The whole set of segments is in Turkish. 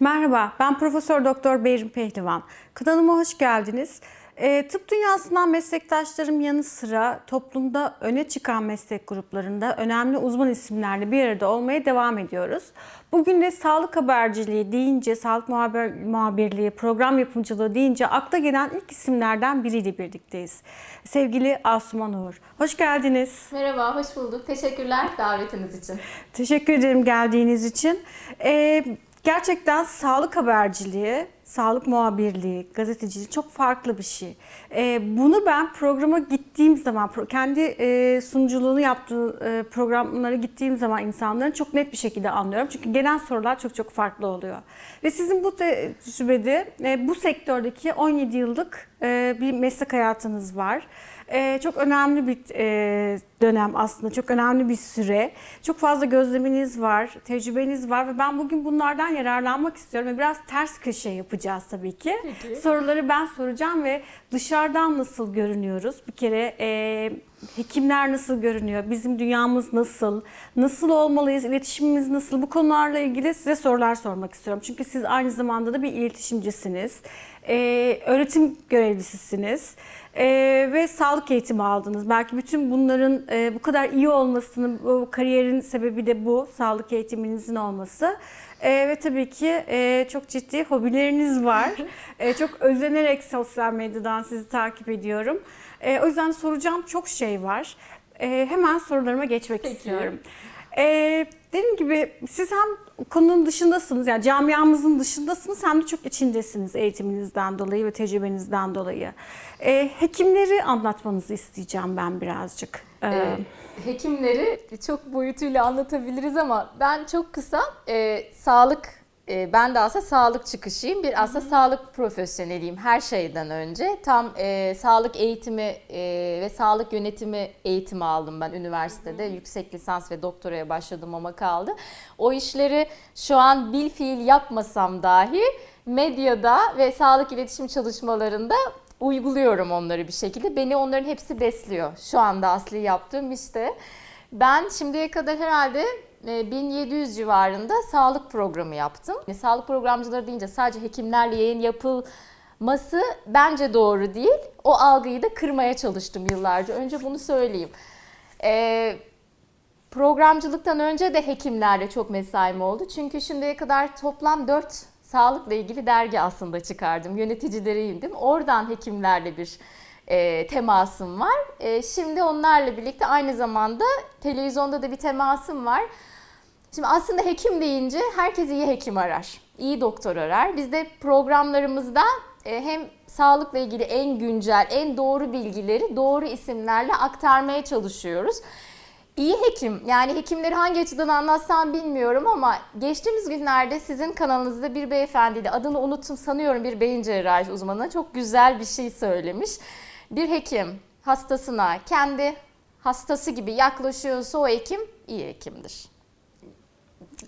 Merhaba, ben Profesör Doktor Behrim Pehlivan. Kanalıma hoş geldiniz. E, tıp dünyasından meslektaşlarım yanı sıra toplumda öne çıkan meslek gruplarında önemli uzman isimlerle bir arada olmaya devam ediyoruz. Bugün de sağlık haberciliği deyince, sağlık muhaber, muhabirliği, program yapımcılığı deyince akla gelen ilk isimlerden biriyle birlikteyiz. Sevgili Asuman Uğur. Hoş geldiniz. Merhaba, hoş bulduk. Teşekkürler davetiniz için. Teşekkür ederim geldiğiniz için. Ee, gerçekten sağlık haberciliği, sağlık muhabirliği, gazeteciliği çok farklı bir şey. Ee, bunu ben programa gittiğim zaman, kendi e, sunuculuğunu yaptığı e, programlara gittiğim zaman insanların çok net bir şekilde anlıyorum. Çünkü gelen sorular çok çok farklı oluyor. Ve sizin bu tecrübede, e, bu sektördeki 17 yıllık bir meslek hayatınız var. Ee, çok önemli bir e, dönem aslında, çok önemli bir süre. Çok fazla gözleminiz var, tecrübeniz var ve ben bugün bunlardan yararlanmak istiyorum ve biraz ters köşe yapacağız tabii ki. Peki. Soruları ben soracağım ve dışarıdan nasıl görünüyoruz? Bir kere e, hekimler nasıl görünüyor? Bizim dünyamız nasıl? Nasıl olmalıyız? İletişimimiz nasıl? Bu konularla ilgili size sorular sormak istiyorum. Çünkü siz aynı zamanda da bir iletişimcisiniz. E, öğretim görevlisisiniz. Ee, ve sağlık eğitimi aldınız. Belki bütün bunların e, bu kadar iyi olmasının, bu kariyerin sebebi de bu, sağlık eğitiminizin olması. Ee, ve tabii ki e, çok ciddi hobileriniz var. E, çok özenerek sosyal medyadan sizi takip ediyorum. E, o yüzden soracağım çok şey var. E, hemen sorularıma geçmek Peki. istiyorum. Ee, dediğim gibi siz hem konunun dışındasınız yani camiamızın dışındasınız hem de çok içindesiniz eğitiminizden dolayı ve tecrübenizden dolayı. Ee, hekimleri anlatmanızı isteyeceğim ben birazcık. Ee, Ee, hekimleri çok boyutuyla anlatabiliriz ama ben çok kısa e, sağlık, e, ben de aslında sağlık çıkışıyım. Bir aslında sağlık profesyoneliyim her şeyden önce. Tam e, sağlık eğitimi e, ve sağlık yönetimi eğitimi aldım ben üniversitede. Yüksek lisans ve doktoraya başladım ama kaldı. O işleri şu an bil fiil yapmasam dahi medyada ve sağlık iletişim çalışmalarında uyguluyorum onları bir şekilde. Beni onların hepsi besliyor. Şu anda asli yaptığım işte. Ben şimdiye kadar herhalde 1700 civarında sağlık programı yaptım. E, Sağlık programcıları deyince sadece hekimlerle yayın yapılması bence doğru değil. O algıyı da kırmaya çalıştım yıllarca. Önce bunu söyleyeyim. Ee, Programcılıktan önce de hekimlerle çok mesaim oldu. Çünkü şimdiye kadar toplam 4 sağlıkla ilgili dergi aslında çıkardım. Yöneticileriydim. Oradan hekimlerle bir e, temasım var. E, şimdi onlarla birlikte aynı zamanda televizyonda da bir temasım var. Şimdi aslında hekim deyince herkes iyi hekim arar. iyi doktor arar. Biz de programlarımızda e, hem sağlıkla ilgili en güncel, en doğru bilgileri doğru isimlerle aktarmaya çalışıyoruz. İyi hekim, yani hekimleri hangi açıdan anlatsam bilmiyorum ama geçtiğimiz günlerde sizin kanalınızda bir beyefendiyle adını unuttum sanıyorum bir beyin cerrahi uzmanı çok güzel bir şey söylemiş. Bir hekim hastasına kendi hastası gibi yaklaşıyorsa o hekim iyi hekimdir.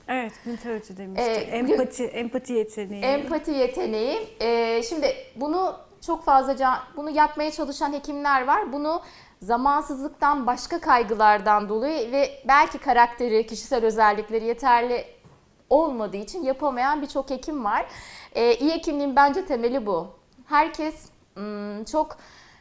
Evet, Günter demişti. Ee, empati, empati yeteneği. Empati yeteneği. Ee, şimdi bunu çok fazla can- bunu yapmaya çalışan hekimler var. Bunu zamansızlıktan, başka kaygılardan dolayı ve belki karakteri, kişisel özellikleri yeterli olmadığı için yapamayan birçok hekim var. Ee, iyi hekimliğin bence temeli bu. Herkes hmm, çok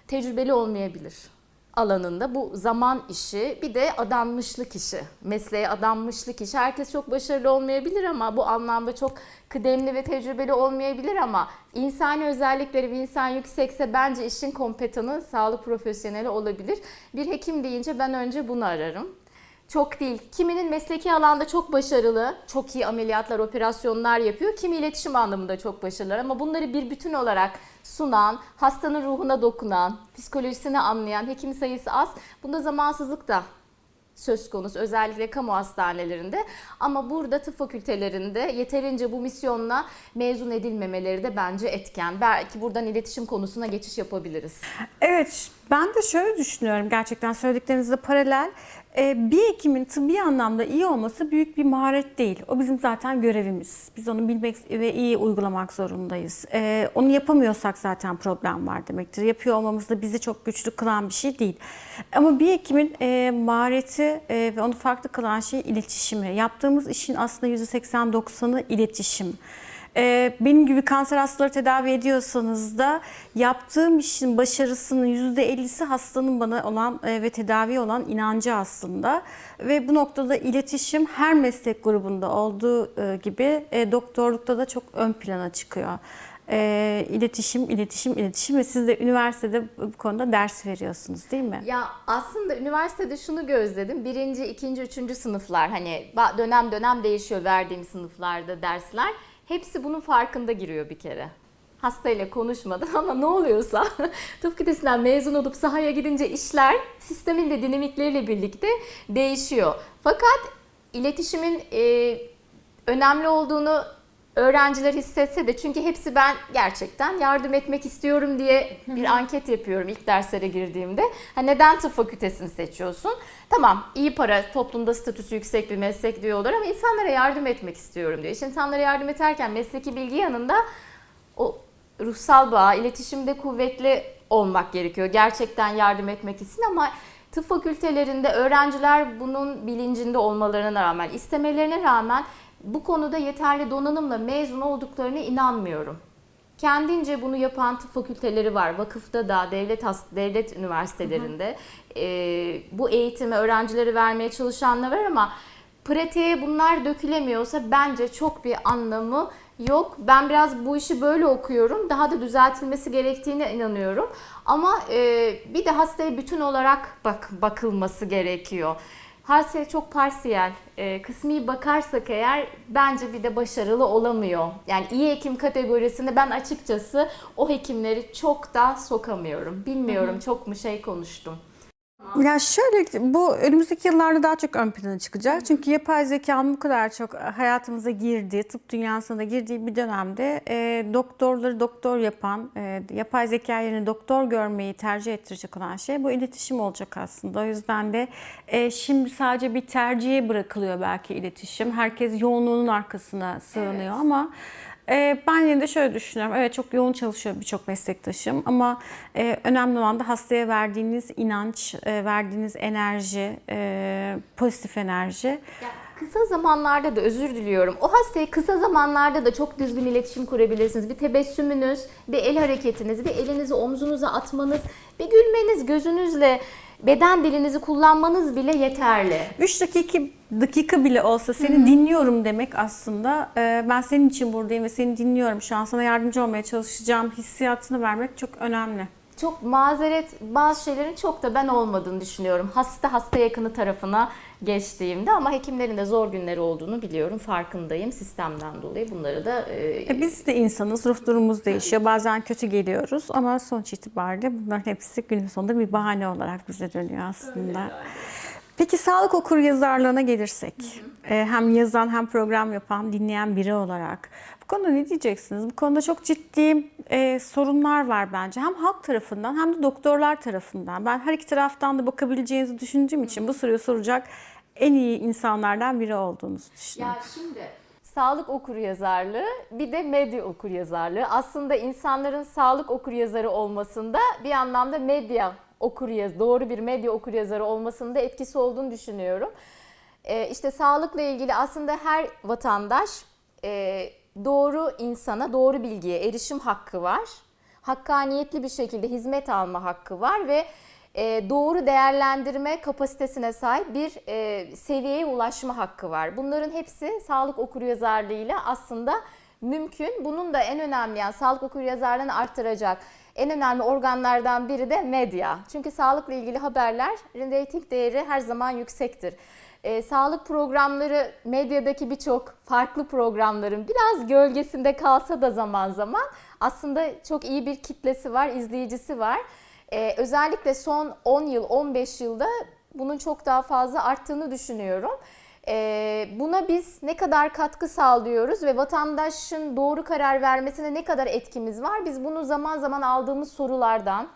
tecrübeli olmayabilir alanında. Bu zaman işi, bir de adanmışlık işi. Mesleğe adanmışlık işi. Herkes çok başarılı olmayabilir ama bu anlamda çok kıdemli ve tecrübeli olmayabilir ama insani özellikleri bir insan yüksekse bence işin kompetanı, sağlık profesyoneli olabilir. Bir hekim deyince ben önce bunu ararım. Çok değil. Kiminin mesleki alanda çok başarılı, çok iyi ameliyatlar, operasyonlar yapıyor. Kimi iletişim anlamında çok başarılı ama bunları bir bütün olarak sunan, hastanın ruhuna dokunan, psikolojisini anlayan hekim sayısı az. Bunda zamansızlık da söz konusu özellikle kamu hastanelerinde ama burada tıp fakültelerinde yeterince bu misyonla mezun edilmemeleri de bence etken. Belki buradan iletişim konusuna geçiş yapabiliriz. Evet, ben de şöyle düşünüyorum gerçekten söylediklerinizle paralel. Ee, Bir hekimin tıbbi anlamda iyi olması büyük bir maharet değil. O bizim zaten görevimiz. Biz onu bilmek ve iyi uygulamak zorundayız. Ee, Onu yapamıyorsak zaten problem var demektir. Yapıyor olmamız da bizi çok güçlü kılan bir şey değil. Ama bir hekimin e, mahareti e, ve onu farklı kılan şey iletişimi. Yaptığımız işin aslında %80-90'ı iletişim. E, benim gibi kanser hastaları tedavi ediyorsanız da yaptığım işin başarısının %50'si hastanın bana olan e, ve tedavi olan inancı aslında. Ve bu noktada iletişim her meslek grubunda olduğu e, gibi e, doktorlukta da çok ön plana çıkıyor. E, iletişim, iletişim, iletişim ve siz de üniversitede bu konuda ders veriyorsunuz değil mi? Ya aslında üniversitede şunu gözledim. Birinci, ikinci, üçüncü sınıflar hani dönem dönem değişiyor verdiğim sınıflarda dersler. Hepsi bunun farkında giriyor bir kere. Hastayla konuşmadan ama ne oluyorsa tıp fakültesinden mezun olup sahaya gidince işler sistemin de dinamikleriyle birlikte değişiyor. Fakat iletişimin e, önemli olduğunu öğrenciler hissetse de çünkü hepsi ben gerçekten yardım etmek istiyorum diye bir anket yapıyorum ilk derslere girdiğimde. Ha neden tıp fakültesini seçiyorsun? Tamam iyi para toplumda statüsü yüksek bir meslek diyorlar ama insanlara yardım etmek istiyorum diyor. İşte insanlara yardım ederken mesleki bilgi yanında o ruhsal bağ, iletişimde kuvvetli olmak gerekiyor. Gerçekten yardım etmek için ama tıp fakültelerinde öğrenciler bunun bilincinde olmalarına rağmen, istemelerine rağmen bu konuda yeterli donanımla mezun olduklarına inanmıyorum. Kendince bunu yapan tıp fakülteleri var. Vakıfta da, devlet devlet üniversitelerinde e, bu eğitimi öğrencilere vermeye çalışanlar var ama pratiğe bunlar dökülemiyorsa bence çok bir anlamı yok. Ben biraz bu işi böyle okuyorum. Daha da düzeltilmesi gerektiğine inanıyorum. Ama e, bir de hastaya bütün olarak bak bakılması gerekiyor. Hastaya çok parsiyel, e, kısmi bakarsak eğer bence bir de başarılı olamıyor. Yani iyi hekim kategorisinde ben açıkçası o hekimleri çok da sokamıyorum. Bilmiyorum çok mu şey konuştum. Ya şöyle bu önümüzdeki yıllarda daha çok ön plana çıkacak. Çünkü yapay zekanın bu kadar çok hayatımıza girdiği, tıp dünyasına da girdiği bir dönemde e, doktorları doktor yapan, e, yapay zeka yerine doktor görmeyi tercih ettirecek olan şey bu iletişim olacak aslında. O yüzden de e, şimdi sadece bir tercihe bırakılıyor belki iletişim. Herkes yoğunluğunun arkasına sığınıyor ama ee, ben yine de şöyle düşünüyorum. Evet çok yoğun çalışıyor birçok meslektaşım ama e, önemli olan da hastaya verdiğiniz inanç, e, verdiğiniz enerji, e, pozitif enerji. Ya kısa zamanlarda da özür diliyorum. O hastaya kısa zamanlarda da çok düzgün iletişim kurabilirsiniz. Bir tebessümünüz, bir el hareketiniz, bir elinizi omzunuza atmanız, bir gülmeniz, gözünüzle beden dilinizi kullanmanız bile yeterli. 3 dakika, dakika bile olsa seni dinliyorum demek aslında e, ben senin için buradayım ve seni dinliyorum şu an sana yardımcı olmaya çalışacağım hissiyatını vermek çok önemli. Çok mazeret bazı şeylerin çok da ben olmadığını düşünüyorum. Hasta hasta yakını tarafına geçtiğimde ama hekimlerin de zor günleri olduğunu biliyorum. Farkındayım sistemden dolayı. Bunları da e, E, biz de insanız, ruh durumumuz değişiyor. Bazen kötü geliyoruz ama sonuç itibariyle bunların hepsi günün sonunda bir bahane olarak bize dönüyor aslında. Peki sağlık okur yazarlığına gelirsek, e, hem yazan hem program yapan, dinleyen biri olarak konuda ne diyeceksiniz? Bu konuda çok ciddi e, sorunlar var bence. Hem halk tarafından hem de doktorlar tarafından. Ben her iki taraftan da bakabileceğinizi düşündüğüm için bu soruyu soracak en iyi insanlardan biri olduğunuzu düşünüyorum. Ya şimdi sağlık okuryazarlığı bir de medya okuryazarlığı. Aslında insanların sağlık okuryazarı olmasında bir anlamda medya okuryaz doğru bir medya okuryazarı olmasında etkisi olduğunu düşünüyorum. Ee, işte sağlıkla ilgili aslında her vatandaş e, doğru insana, doğru bilgiye erişim hakkı var. Hakkaniyetli bir şekilde hizmet alma hakkı var ve e, doğru değerlendirme kapasitesine sahip bir e, seviyeye ulaşma hakkı var. Bunların hepsi sağlık okuryazarlığıyla aslında mümkün. Bunun da en önemli yani sağlık okuryazarlığını arttıracak en önemli organlardan biri de medya. Çünkü sağlıkla ilgili haberlerin reyting değeri her zaman yüksektir. E, sağlık programları medyadaki birçok farklı programların biraz gölgesinde kalsa da zaman zaman aslında çok iyi bir kitlesi var, izleyicisi var. Ee, özellikle son 10 yıl, 15 yılda bunun çok daha fazla arttığını düşünüyorum. Ee, buna biz ne kadar katkı sağlıyoruz ve vatandaşın doğru karar vermesine ne kadar etkimiz var? Biz bunu zaman zaman aldığımız sorulardan,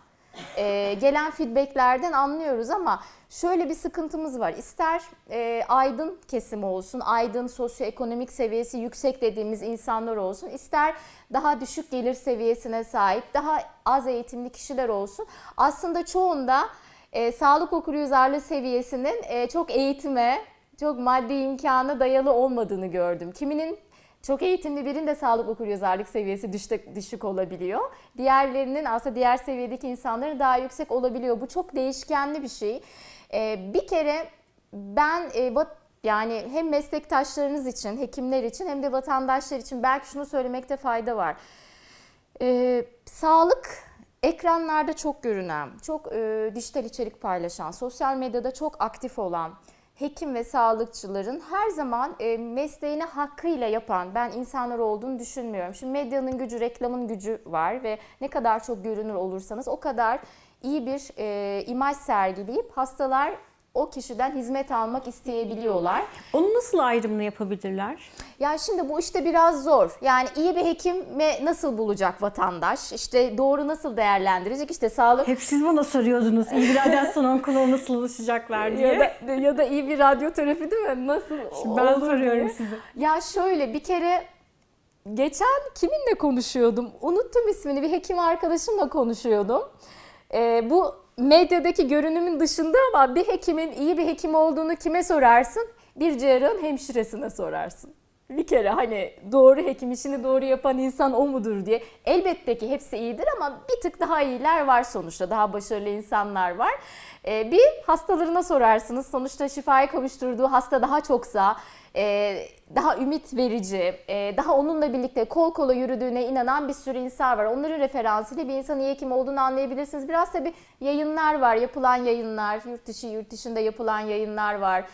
e, gelen feedbacklerden anlıyoruz ama şöyle bir sıkıntımız var. İster e, aydın kesimi olsun, aydın sosyoekonomik seviyesi yüksek dediğimiz insanlar olsun, ister daha düşük gelir seviyesine sahip, daha az eğitimli kişiler olsun. Aslında çoğunda e, sağlık okuryazarlığı seviyesinin e, çok eğitime, çok maddi imkanı dayalı olmadığını gördüm. Kiminin çok eğitimli birinin de sağlık okuryazarlık seviyesi düşük, düşük olabiliyor. Diğerlerinin aslında diğer seviyedeki insanların daha yüksek olabiliyor. Bu çok değişkenli bir şey. Ee, bir kere ben e, yani hem meslektaşlarınız için, hekimler için hem de vatandaşlar için belki şunu söylemekte fayda var. Ee, sağlık ekranlarda çok görünen, çok e, dijital içerik paylaşan, sosyal medyada çok aktif olan hekim ve sağlıkçıların her zaman e, mesleğini hakkıyla yapan ben insanlar olduğunu düşünmüyorum. Şimdi medyanın gücü, reklamın gücü var ve ne kadar çok görünür olursanız o kadar iyi bir e, imaj sergileyip hastalar o kişiden hizmet almak isteyebiliyorlar. Onu nasıl ayrımını yapabilirler? Ya şimdi bu işte biraz zor. Yani iyi bir hekime nasıl bulacak vatandaş? İşte doğru nasıl değerlendirecek? İşte sağlık Hep siz bana soruyordunuz. İyi bir radyasyon onkoloğa nasıl ulaşacaklar diye. ya da, ya da iyi bir radyoterapi değil mi? Nasıl Şimdi ben soruyorum diye. size. Ya şöyle bir kere geçen kiminle konuşuyordum? Unuttum ismini. Bir hekim arkadaşımla konuşuyordum. Ee, bu medyadaki görünümün dışında ama bir hekimin iyi bir hekim olduğunu kime sorarsın? Bir cerrahın hemşiresine sorarsın. Bir kere hani doğru hekim işini doğru yapan insan o mudur diye. Elbette ki hepsi iyidir ama bir tık daha iyiler var sonuçta. Daha başarılı insanlar var. Ee, bir hastalarına sorarsınız. Sonuçta şifaya kavuşturduğu hasta daha çoksa daha ümit verici, e, daha onunla birlikte kol kola yürüdüğüne inanan bir sürü insan var. Onların referansıyla bir insanın iyi hekim olduğunu anlayabilirsiniz. Biraz tabii yayınlar var, yapılan yayınlar, yurt dışı, yurt dışında yapılan yayınlar var.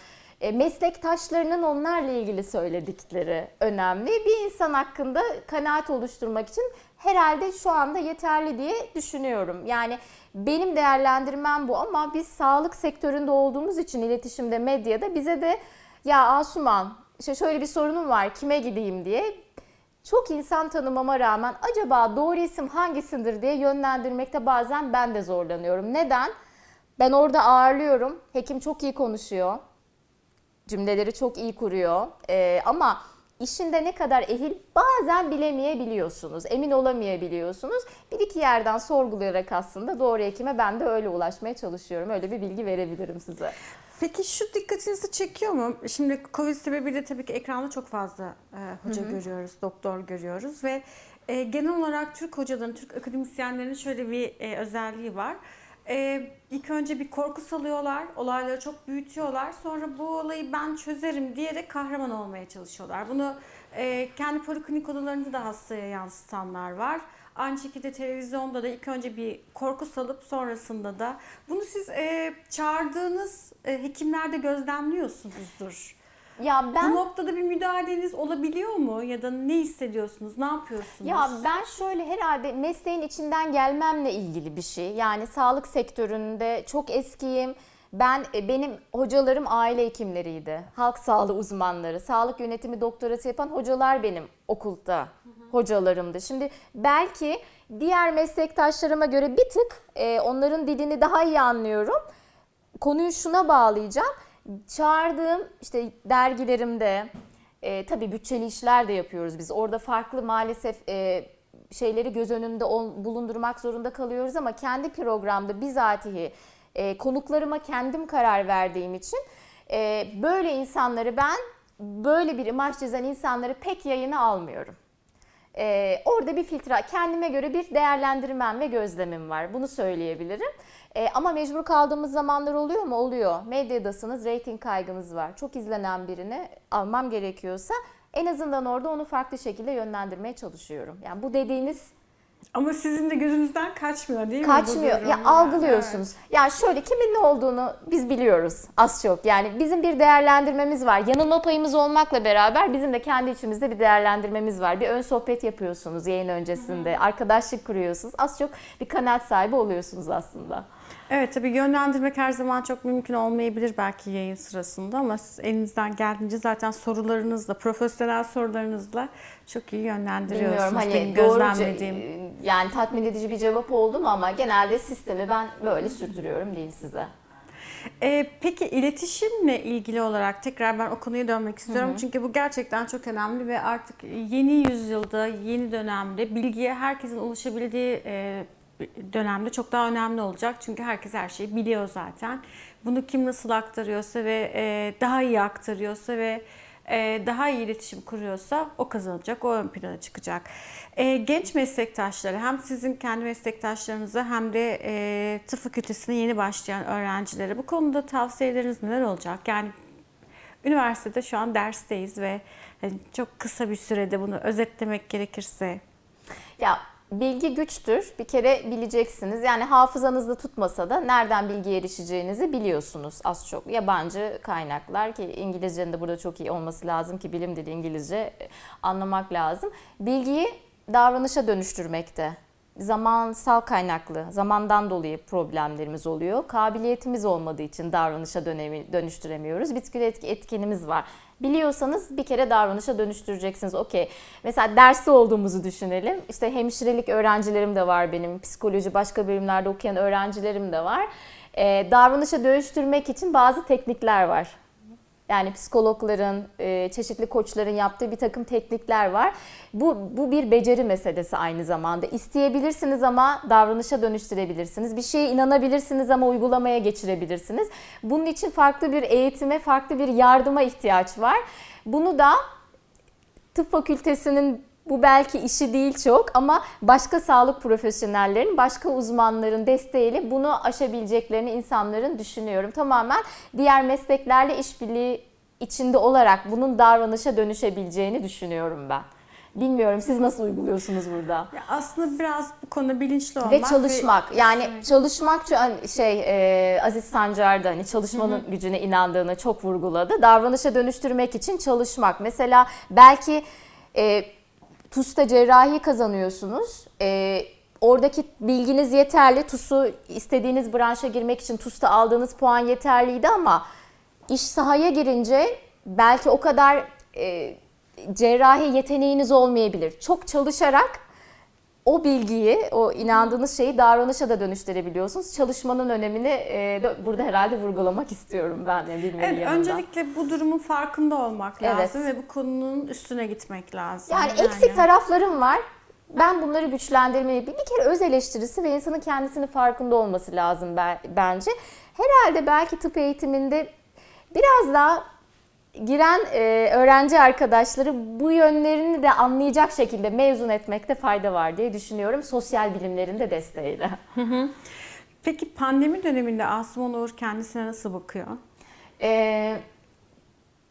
E, meslektaşlarının onlarla ilgili söyledikleri önemli. Bir insan hakkında kanaat oluşturmak için herhalde şu anda yeterli diye düşünüyorum. Yani benim değerlendirmem bu ama biz sağlık sektöründe olduğumuz için iletişimde, medyada bize de ya Asuman işte şöyle bir sorunum var kime gideyim diye çok insan tanımama rağmen acaba doğru isim hangisidir diye yönlendirmekte bazen ben de zorlanıyorum. Neden? Ben orada ağırlıyorum. Hekim çok iyi konuşuyor. Cümleleri çok iyi kuruyor. Ee, ama işinde ne kadar ehil bazen bilemeyebiliyorsunuz. Emin olamayabiliyorsunuz. Bir iki yerden sorgulayarak aslında doğru hekime ben de öyle ulaşmaya çalışıyorum. Öyle bir bilgi verebilirim size. Peki şu dikkatinizi çekiyor mu? Şimdi Covid sebebiyle tabii ki ekranda çok fazla e, hoca görüyoruz, doktor görüyoruz ve e, genel olarak Türk hocaların, Türk akademisyenlerin şöyle bir e, özelliği var. E, ilk önce bir korku salıyorlar, olayları çok büyütüyorlar. Sonra bu olayı ben çözerim diyerek kahraman olmaya çalışıyorlar. Bunu e, kendi poliklinik odalarında da hastaya yansıtanlar var. Aynı şekilde televizyonda da ilk önce bir korku salıp sonrasında da bunu siz e, çağırdığınız e, hekimlerde gözlemliyorsunuzdur. Ya ben Bu noktada bir müdahaleniz olabiliyor mu ya da ne hissediyorsunuz, ne yapıyorsunuz? Ya ben şöyle herhalde mesleğin içinden gelmemle ilgili bir şey. Yani sağlık sektöründe çok eskiyim. Ben e, benim hocalarım aile hekimleriydi. Halk sağlığı uzmanları, sağlık yönetimi doktorası yapan hocalar benim okulda hocalarımdı. Şimdi belki diğer meslektaşlarıma göre bir tık e, onların dilini daha iyi anlıyorum. Konuyu şuna bağlayacağım. Çağırdığım işte dergilerimde e, tabii bütçeli işler de yapıyoruz biz. Orada farklı maalesef e, şeyleri göz önünde ol- bulundurmak zorunda kalıyoruz ama kendi programda bizatihi e, konuklarıma kendim karar verdiğim için e, böyle insanları ben böyle bir imaj çizen insanları pek yayına almıyorum. Ee, orada bir filtre, kendime göre bir değerlendirmem ve gözlemim var. Bunu söyleyebilirim. Ee, ama mecbur kaldığımız zamanlar oluyor mu? Oluyor. Medyadasınız, reyting kaygınız var. Çok izlenen birini almam gerekiyorsa en azından orada onu farklı şekilde yönlendirmeye çalışıyorum. Yani bu dediğiniz Ama sizin de gözünüzden kaçmıyor değil mi? bu kaçmıyor. Ya algılıyorsunuz. Ya şöyle kimin ne olduğunu biz biliyoruz az çok. Yani bizim bir değerlendirmemiz var. Yanılma payımız olmakla beraber bizim de kendi içimizde bir değerlendirmemiz var. Bir ön sohbet yapıyorsunuz yayın öncesinde. Arkadaşlık kuruyorsunuz. Az çok bir kanaat sahibi oluyorsunuz aslında. Evet tabii yönlendirmek her zaman çok mümkün olmayabilir belki yayın sırasında ama siz elinizden geldiğince zaten sorularınızla, profesyonel sorularınızla çok iyi yönlendiriyorsunuz. Bilmiyorum hani doğru gözlemlediğim. ce- yani tatmin edici bir cevap oldu mu ama genelde sistemi ben böyle sürdürüyorum diyeyim size. Ee, peki iletişimle ilgili olarak tekrar ben o konuya dönmek istiyorum. Çünkü bu gerçekten çok önemli ve artık yeni yüzyılda, yeni dönemde bilgiye herkesin ulaşabildiği e, dönemde çok daha önemli olacak. Çünkü herkes her şeyi biliyor zaten. Bunu kim nasıl aktarıyorsa ve e, daha iyi aktarıyorsa ve e, daha iyi iletişim kuruyorsa o kazanacak, o ön plana çıkacak. E, genç meslektaşları hem sizin kendi meslektaşlarınıza hem de e, tıp fakültesine yeni başlayan öğrencilere bu konuda tavsiyeleriniz neler olacak? Yani üniversitede şu an dersteyiz ve hani çok kısa bir sürede bunu özetlemek gerekirse Ya bilgi güçtür. Bir kere bileceksiniz. Yani hafızanızda tutmasa da nereden bilgiye erişeceğinizi biliyorsunuz az çok. Yabancı kaynaklar ki İngilizcenin de burada çok iyi olması lazım ki bilim dili İngilizce e, anlamak lazım. Bilgiyi davranışa dönüştürmekte. Zamansal kaynaklı, zamandan dolayı problemlerimiz oluyor. Kabiliyetimiz olmadığı için davranışa dönemi, dönüştüremiyoruz. Etki, etkenimiz var. Biliyorsanız bir kere davranışa dönüştüreceksiniz. Okey. Mesela dersi olduğumuzu düşünelim. İşte hemşirelik öğrencilerim de var benim. Psikoloji başka bölümlerde okuyan öğrencilerim de var. Ee, davranışa dönüştürmek için bazı teknikler var. Yani psikologların, e, çeşitli koçların yaptığı bir takım teknikler var. Bu, bu bir beceri meselesi aynı zamanda. İsteyebilirsiniz ama davranışa dönüştürebilirsiniz. Bir şeye inanabilirsiniz ama uygulamaya geçirebilirsiniz. Bunun için farklı bir eğitime, farklı bir yardıma ihtiyaç var. Bunu da tıp fakültesinin bu belki işi değil çok ama başka sağlık profesyonellerinin, başka uzmanların desteğiyle bunu aşabileceklerini insanların düşünüyorum. Tamamen diğer mesleklerle işbirliği içinde olarak bunun davranışa dönüşebileceğini düşünüyorum ben. Bilmiyorum siz nasıl uyguluyorsunuz burada? Ya aslında biraz bu konuda bilinçli olmak Ve çalışmak. Yani Evet. çalışmak şey e, Aziz Sancar da hani çalışmanın gücüne inandığını çok vurguladı. Davranışa dönüştürmek için çalışmak. Mesela belki e, TUS'ta cerrahi kazanıyorsunuz. E, oradaki bilginiz yeterli. TUS'u istediğiniz branşa girmek için TUS'ta aldığınız puan yeterliydi ama iş sahaya girince belki o kadar e, cerrahi yeteneğiniz olmayabilir. Çok çalışarak o bilgiyi, o inandığınız şeyi davranışa da dönüştürebiliyorsunuz. Çalışmanın önemini e, burada herhalde vurgulamak istiyorum ben de bilmenin Evet, yanında. öncelikle bu durumun farkında olmak Evet. lazım ve bu konunun üstüne gitmek lazım. Yani eksik taraflarım var. Ben bunları güçlendirmeyi bir bir kere öz eleştirisi ve insanın kendisinin farkında olması lazım be- bence. Herhalde belki tıp eğitiminde biraz daha giren e, öğrenci arkadaşları bu yönlerini de anlayacak şekilde mezun etmekte fayda var diye düşünüyorum. Sosyal bilimlerin de desteğiyle. Peki pandemi döneminde Asuman Uğur kendisine nasıl bakıyor? Ee,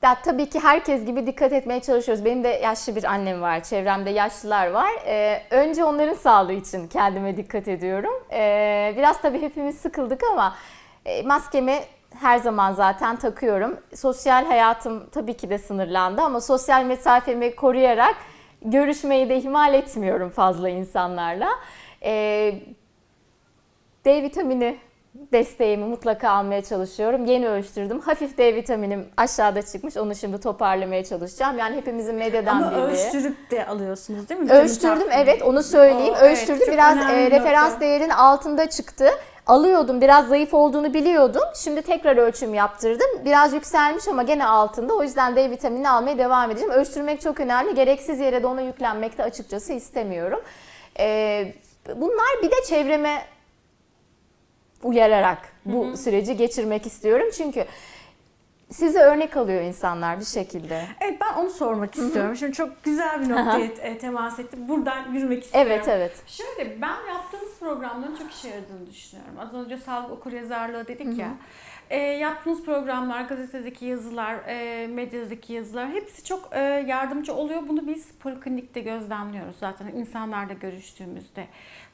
ya tabii ki herkes gibi dikkat etmeye çalışıyoruz. Benim de yaşlı bir annem var, çevremde yaşlılar var. Ee, önce onların sağlığı için kendime dikkat ediyorum. Ee, biraz tabii hepimiz sıkıldık ama e, maskemi her zaman zaten takıyorum. Sosyal hayatım tabii ki de sınırlandı ama sosyal mesafemi koruyarak görüşmeyi de ihmal etmiyorum fazla insanlarla. Ee, D vitamini desteğimi mutlaka almaya çalışıyorum. Yeni ölçtürdüm. Hafif D vitaminim aşağıda çıkmış. Onu şimdi toparlamaya çalışacağım. Yani hepimizin medyadan Ama bildiği. ölçtürdük de alıyorsunuz değil mi? Ölçtürdüm evet onu söyleyeyim. O, evet, Ölçtürdüm çok biraz e, nokta. referans değerin altında çıktı. Alıyordum biraz zayıf olduğunu biliyordum. Şimdi tekrar ölçüm yaptırdım. Biraz yükselmiş ama gene altında. O yüzden D vitaminini almaya devam edeceğim. Ölçtürmek çok önemli. Gereksiz yere de ona yüklenmek de açıkçası istemiyorum. E, bunlar bir de çevreme uyararak bu süreci geçirmek istiyorum. Çünkü size örnek alıyor insanlar bir şekilde. Evet ben onu sormak istiyorum. Şimdi çok güzel bir noktaya e, temas ettim. Buradan yürümek istiyorum. Evet evet. Şöyle ben yaptığınız programların çok işe yaradığını düşünüyorum. Az önce sağlık okuryazarlığı dedik ya. E, yaptığınız programlar, gazetedeki yazılar, e, medyadaki yazılar hepsi çok e, yardımcı oluyor. Bunu biz poliklinikte gözlemliyoruz zaten insanlarla görüştüğümüzde.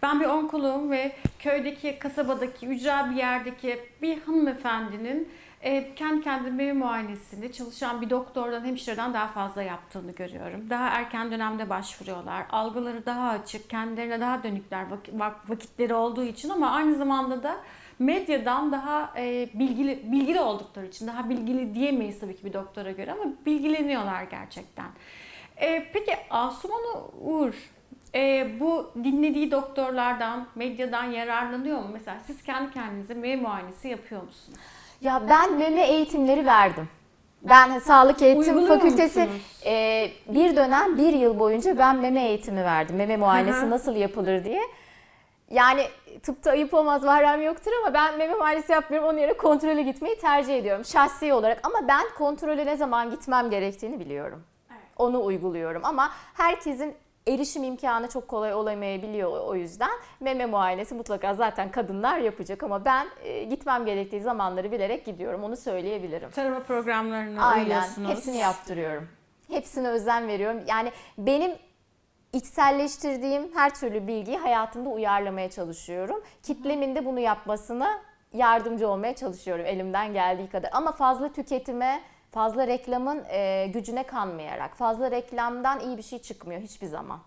Ben bir onkoloğum ve köydeki, kasabadaki, ücra bir yerdeki bir hanımefendinin e, kendi kendime muayenesini çalışan bir doktordan, hemşireden daha fazla yaptığını görüyorum. Daha erken dönemde başvuruyorlar. Algıları daha açık, kendilerine daha dönükler vak- vak- vakitleri olduğu için ama aynı zamanda da medyadan daha e, bilgili bilgili oldukları için daha bilgili diyemeyiz tabii ki bir doktora göre ama bilgileniyorlar gerçekten. E, peki Asuman Uğur e, bu dinlediği doktorlardan, medyadan yararlanıyor mu? Mesela siz kendi kendinize meme muayenesi yapıyor musunuz? Ya ben meme eğitimleri verdim. Ben sağlık eğitim Uyguluyor fakültesi musunuz? e, bir dönem bir yıl boyunca ben meme eğitimi verdim. Meme muayenesi Hı hı. nasıl yapılır diye. Yani tıpta ayıp olmaz mahrem yoktur ama ben meme muayenesi yapmıyorum. Onun yerine kontrole gitmeyi tercih ediyorum şahsi olarak. Ama ben kontrole ne zaman gitmem gerektiğini biliyorum. Onu uyguluyorum ama herkesin erişim imkanı çok kolay olamayabiliyor o- yüzden. Meme muayenesi mutlaka zaten kadınlar yapacak ama ben e, gitmem gerektiği zamanları bilerek gidiyorum. Onu söyleyebilirim. Tarama programlarını Aynen. Hepsini yaptırıyorum. Hepsine özen veriyorum. Yani benim içselleştirdiğim her türlü bilgiyi hayatımda uyarlamaya çalışıyorum. Kitlemin de bunu yapmasına yardımcı olmaya çalışıyorum elimden geldiği kadar. Ama fazla tüketime, fazla reklamın e, gücüne kanmayarak. Fazla reklamdan iyi bir şey çıkmıyor hiçbir zaman.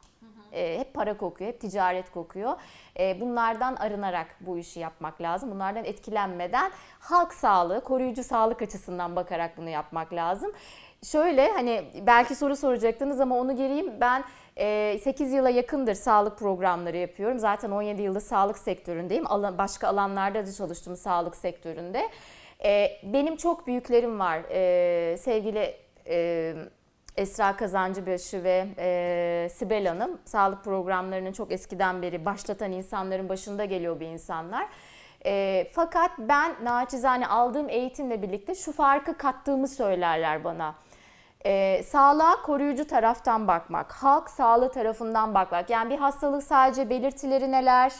E, hep para kokuyor, hep ticaret kokuyor. E, bunlardan arınarak bu işi yapmak lazım. Bunlardan etkilenmeden halk sağlığı, koruyucu sağlık açısından bakarak bunu yapmak lazım. Şöyle hani belki soru soracaktınız ama onu geleyim ben e, 8 yıla yakındır sağlık programları yapıyorum. Zaten 17 yılda sağlık sektöründeyim. Başka alanlarda da çalıştım sağlık sektöründe. E, Benim çok büyüklerim var. E, Sevgili e, Esra Kazancıbaşı ve e, Sibel Hanım sağlık programlarının çok eskiden beri başlatan insanların başında geliyor bu insanlar. E, fakat ben naçizane aldığım eğitimle birlikte şu farkı kattığımı söylerler bana. E, sağlığa koruyucu taraftan bakmak, halk sağlığı tarafından bakmak. Yani bir hastalık sadece belirtileri neler,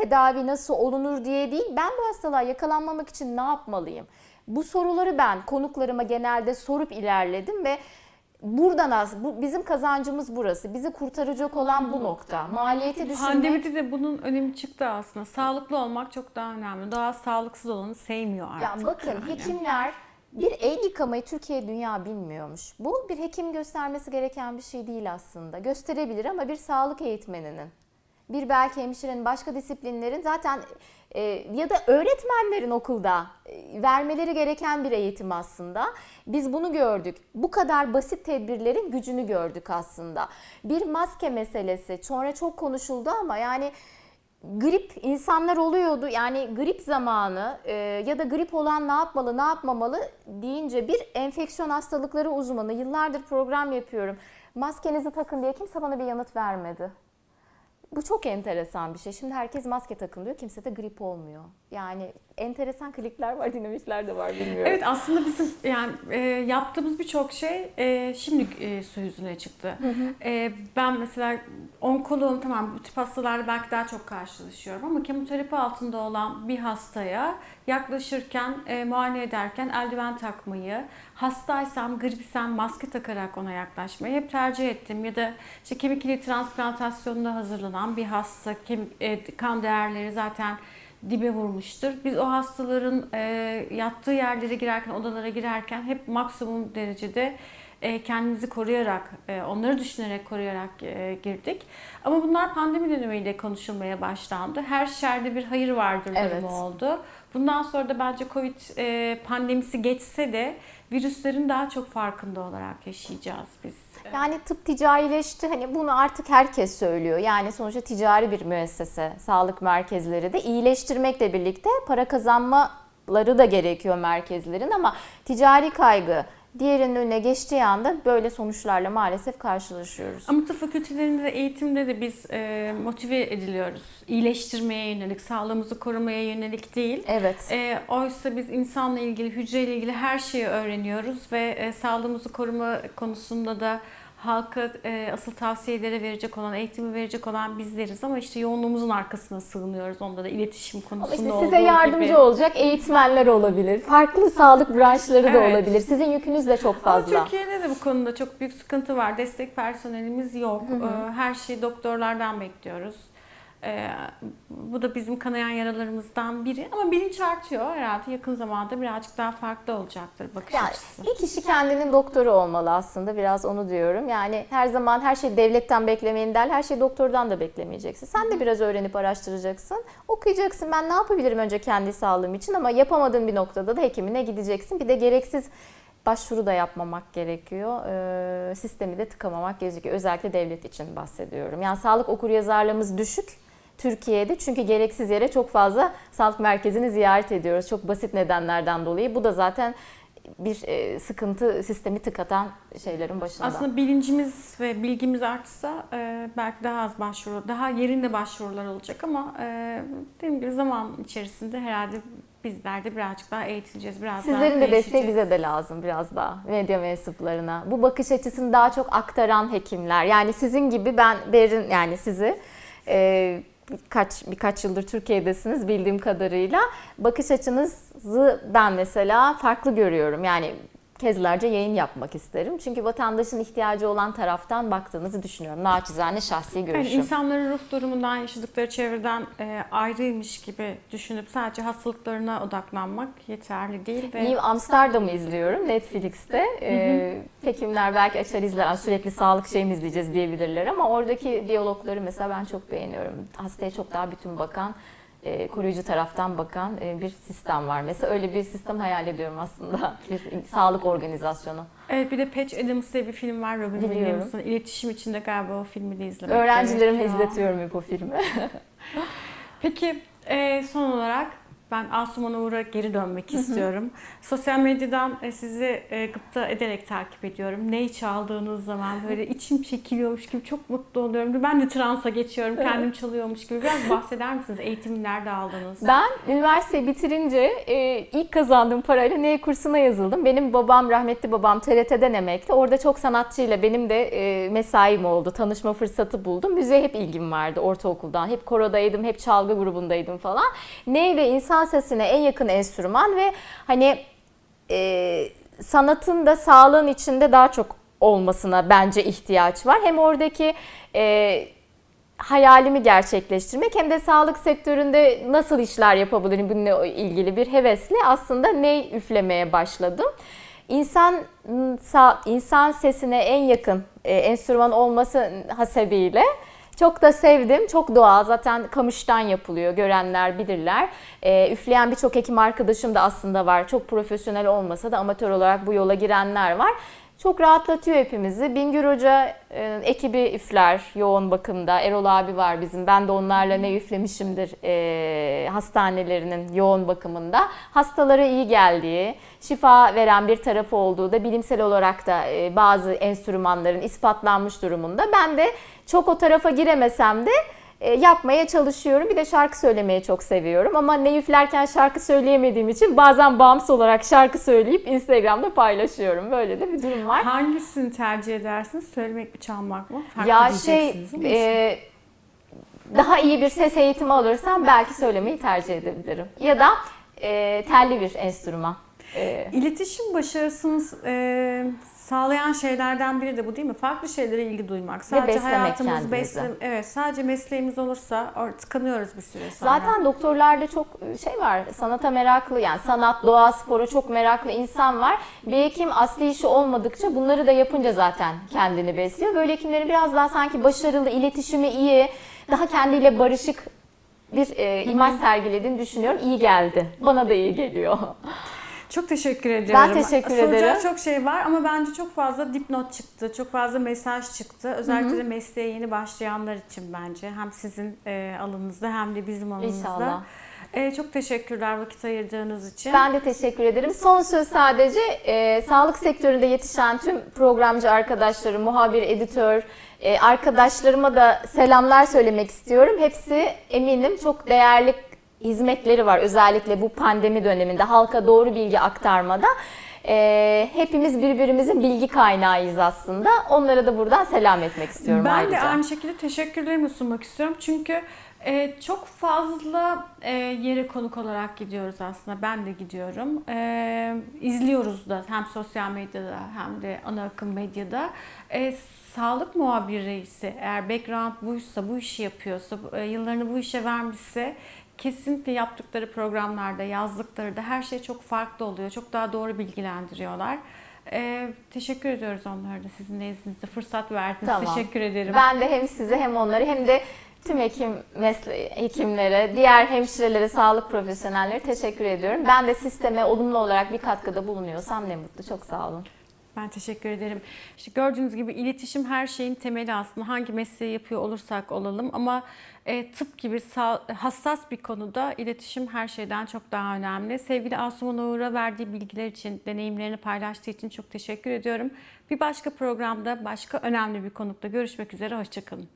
tedavi nasıl olunur diye değil. Ben bu hastalığa yakalanmamak için ne yapmalıyım? Bu soruları ben konuklarıma genelde sorup ilerledim ve buradan az bu bizim kazancımız burası. Bizi kurtaracak olan bu nokta. Maliyeti düşünmek. Pandemide de bunun önemi çıktı aslında. Sağlıklı olmak çok daha önemli. Daha sağlıksız olanı sevmiyor artık. Ya bakın yani. hekimler bir el yıkamayı Türkiye dünya bilmiyormuş. Bu bir hekim göstermesi gereken bir şey değil aslında. Gösterebilir ama bir sağlık eğitmeninin, bir belki hemşirenin, başka disiplinlerin zaten e, ya da öğretmenlerin okulda e, vermeleri gereken bir eğitim aslında. Biz bunu gördük. Bu kadar basit tedbirlerin gücünü gördük aslında. Bir maske meselesi sonra çok konuşuldu ama yani grip insanlar oluyordu. Yani grip zamanı e, ya da grip olan ne yapmalı, ne yapmamalı deyince bir enfeksiyon hastalıkları uzmanı yıllardır program yapıyorum. Maskenizi takın diye kimse bana bir yanıt vermedi. Bu çok enteresan bir şey. Şimdi herkes maske takın diyor. Kimse de grip olmuyor. Yani enteresan klikler var, dinamikler de var bilmiyorum. Evet aslında bizim yani e, yaptığımız birçok şey e, şimdi e, su yüzüne çıktı. E, ben mesela onkoloğum tamam bu tip hastalarla belki daha çok karşılaşıyorum ama kemoterapi altında olan bir hastaya yaklaşırken, e, muayene ederken eldiven takmayı, hastaysam, gripsem maske takarak ona yaklaşmayı hep tercih ettim. Ya da işte kemik iliği transplantasyonuna hazırlanan bir hasta, kem- e, kan değerleri zaten dibe vurmuştur. Biz o hastaların e, yattığı yerlere girerken, odalara girerken hep maksimum derecede e, kendimizi koruyarak, e, onları düşünerek koruyarak e, girdik. Ama bunlar pandemi dönemiyle konuşulmaya başlandı. Her şerde bir hayır vardır durumu Evet. oldu. Bundan sonra da bence Covid e, pandemisi geçse de virüslerin daha çok farkında olarak yaşayacağız biz. Yani tıp ticarileşti. Hani bunu artık herkes söylüyor. Yani sonuçta ticari bir müessese. Sağlık merkezleri de iyileştirmekle birlikte para kazanmaları da gerekiyor merkezlerin ama ticari kaygı diğerinin önüne geçtiği anda böyle sonuçlarla maalesef karşılaşıyoruz. Ama tıp fakültelerinde de eğitimde de biz e, motive ediliyoruz. İyileştirmeye yönelik, sağlığımızı korumaya yönelik değil. Evet. E, oysa biz insanla ilgili, hücreyle ilgili her şeyi öğreniyoruz ve e, sağlığımızı koruma konusunda da halka e, asıl tavsiyeleri verecek olan, eğitimi verecek olan bizleriz ama işte yoğunluğumuzun arkasına sığınıyoruz. Onda da iletişim Ama konusunda işte size yardımcı gibi. olacak eğitmenler olabilir. Farklı sağlık branşları da Evet. olabilir. Sizin yükünüz de çok Ama fazla. Türkiye'de de bu konuda çok büyük sıkıntı var. Destek personelimiz yok. Ee, Her şeyi doktorlardan bekliyoruz. Ee, Bu da bizim kanayan yaralarımızdan biri. Ama bilinç artıyor herhalde. Yakın zamanda birazcık daha farklı olacaktır bakış Yani açısı. bir kişi kendinin doktoru olmalı aslında biraz onu diyorum. Yani her zaman her şeyi devletten beklemeyin der, her şeyi doktordan da beklemeyeceksin. Sen de biraz öğrenip araştıracaksın, okuyacaksın. Ben ne yapabilirim önce kendi sağlığım için ama yapamadığın bir noktada da hekimine gideceksin. Bir de gereksiz başvuru da yapmamak gerekiyor. Ee, sistemi de tıkamamak gerekiyor. Özellikle devlet için bahsediyorum. Yani sağlık okuryazarlığımız düşük. Türkiye'de çünkü gereksiz yere çok fazla sağlık merkezini ziyaret ediyoruz. Çok basit nedenlerden dolayı. Bu da zaten bir e, sıkıntı sistemi tıkatan şeylerin başında. Aslında bilincimiz ve bilgimiz artsa e, belki daha az başvuru, daha yerinde başvurular olacak ama e, dediğim gibi zaman içerisinde herhalde bizler de birazcık daha eğitileceğiz, biraz daha Sizlerin de desteği bize de lazım biraz daha medya mensuplarına. Bu bakış açısını daha çok aktaran hekimler. Yani sizin gibi ben Berin yani sizi e, kaç birkaç yıldır Türkiye'desiniz bildiğim kadarıyla bakış açınızı ben mesela farklı görüyorum. Yani kezlerce yayın yapmak isterim. Çünkü vatandaşın ihtiyacı olan taraftan baktığınızı düşünüyorum. Naçizane şahsi Yani görüşüm. insanların ruh durumundan, yaşadıkları çevreden e, ayrıymış gibi düşünüp sadece hastalıklarına odaklanmak yeterli değil ve New Amsterdam'ı izliyorum Netflix'te. Ee, hekimler belki açar izler, "Aa, sürekli sağlık şeyimi izleyeceğiz diyebilirler ama oradaki diyalogları mesela ben çok beğeniyorum. Hastaya çok daha bütün bakan, e, koruyucu taraftan bakan e, bir sistem var. Mesela öyle bir sistem hayal ediyorum aslında. Bir sağlık organizasyonu. Evet bir de Patch Adams diye bir film var Robin. Williams'ın. İletişim içinde galiba o filmi de izlemek Öğrencilerime izletiyorum hep o filmi. Peki e, son olarak ben Asuman Uğur'a geri dönmek istiyorum. Sosyal medyadan e, sizi e, gıpta ederek takip ediyorum. Neyi çaldığınız zaman böyle içim çekiliyormuş gibi çok mutlu oluyorum. Ben de transa geçiyorum. Kendim çalıyormuş gibi. Biraz bahseder misiniz? Eğitimi nerede aldınız? Ben üniversiteyi bitirince e, ilk kazandığım parayla ney kursuna yazıldım. Benim babam, rahmetli babam TRT'den emekli. Orada çok sanatçıyla benim de mesaim oldu. Tanışma fırsatı buldum. Müziğe hep ilgim vardı ortaokuldan. Hep korodaydım, hep çalgı grubundaydım falan. Neyle insan sesine en yakın enstrüman ve hani e, sanatın da sağlığın içinde daha çok olmasına bence ihtiyaç var. Hem oradaki e, hayalimi gerçekleştirmek hem de sağlık sektöründe nasıl işler yapabilirim bununla ilgili bir hevesle aslında ne üflemeye başladım. İnsan sa- insan sesine en yakın e, enstrüman olması hasebiyle çok da sevdim. Çok doğal. Zaten kamıştan yapılıyor. Görenler bilirler. E, üfleyen birçok hekim arkadaşım da aslında var. Çok profesyonel olmasa da amatör olarak bu yola girenler var. Çok rahatlatıyor hepimizi. Bingür Hoca e, ekibi üfler yoğun bakımda. Erol abi var bizim. Ben de onlarla ne üflemişimdir e, hastanelerinin yoğun bakımında. Hastalara iyi geldiği, şifa veren bir tarafı olduğu da bilimsel olarak da e, bazı enstrümanların ispatlanmış durumunda. Ben de çok o tarafa giremesem de yapmaya çalışıyorum. Bir de şarkı söylemeyi çok seviyorum. Ama ne üflerken şarkı söyleyemediğim için bazen bağımsız olarak şarkı söyleyip Instagram'da paylaşıyorum. Böyle de bir durum var. Hangisini tercih edersiniz? Söylemek mi, çalmak mı? Farklı ya şey e, daha iyi bir ses eğitimi alırsam belki söylemeyi tercih edebilirim. Ya da e, telli bir enstrüman. E, İletişim başarısını e, sağlayan şeylerden biri de bu değil mi? Farklı şeylere ilgi duymak. Sadece beslemek hayatımız besle, evet sadece mesleğimiz olursa or- tıkanıyoruz bir süre sonra. Zaten doktorlarda çok şey var, sanata meraklı yani sanat, doğa, spora çok meraklı insan var. Bir hekim asli işi olmadıkça bunları da yapınca zaten kendini besliyor. Böyle hekimlerin biraz daha sanki başarılı, iletişimi iyi, daha kendiyle barışık bir e, imaj sergilediğini düşünüyorum. İyi geldi. Bana da iyi geliyor. Çok teşekkür ediyorum. teşekkür Soracak ederim. çok şey var ama bence çok fazla dipnot çıktı. Çok fazla mesaj çıktı. Özellikle de mesleğe yeni başlayanlar için bence. Hem sizin e, alanınızda hem de bizim alanımızda. İnşallah. E, çok teşekkürler vakit ayırdığınız için. Ben de teşekkür ederim. Son söz sadece e, sağlık sektöründe yetişen tüm programcı arkadaşlarım, muhabir, editör, e, arkadaşlarıma da selamlar söylemek istiyorum. Hepsi eminim çok değerli hizmetleri var. Özellikle bu pandemi döneminde halka doğru bilgi aktarmada. E, hepimiz birbirimizin bilgi kaynağıyız aslında. Onlara da buradan selam etmek istiyorum Ben ayrıca. de aynı şekilde teşekkürlerimi sunmak istiyorum. Çünkü e, çok fazla e, yere konuk olarak gidiyoruz aslında. Ben de gidiyorum. E, izliyoruz da hem sosyal medyada hem de ana akım medyada. E, sağlık muhabiri ise eğer background buysa, bu işi yapıyorsa, e, yıllarını bu işe vermişse kesinlikle yaptıkları programlarda, yazdıkları da her şey çok farklı oluyor. Çok daha doğru bilgilendiriyorlar. E, teşekkür ediyoruz onlara da sizin nezdinizde fırsat verdiniz. Tamam. Teşekkür ederim. Ben de hem size hem onları hem de tüm hekim mesle hekimlere, diğer hemşirelere, sağlık profesyonelleri teşekkür ediyorum. Ben de sisteme olumlu olarak bir katkıda bulunuyorsam ne mutlu. Çok sağ olun. Ben teşekkür ederim. İşte gördüğünüz gibi iletişim her şeyin temeli aslında. Hangi mesleği yapıyor olursak olalım ama e, tıp gibi hassas bir konuda iletişim her şeyden çok daha önemli. Sevgili Asuman Uğur'a verdiği bilgiler için, deneyimlerini paylaştığı için çok teşekkür ediyorum. Bir başka programda başka önemli bir konukla görüşmek üzere. Hoşçakalın.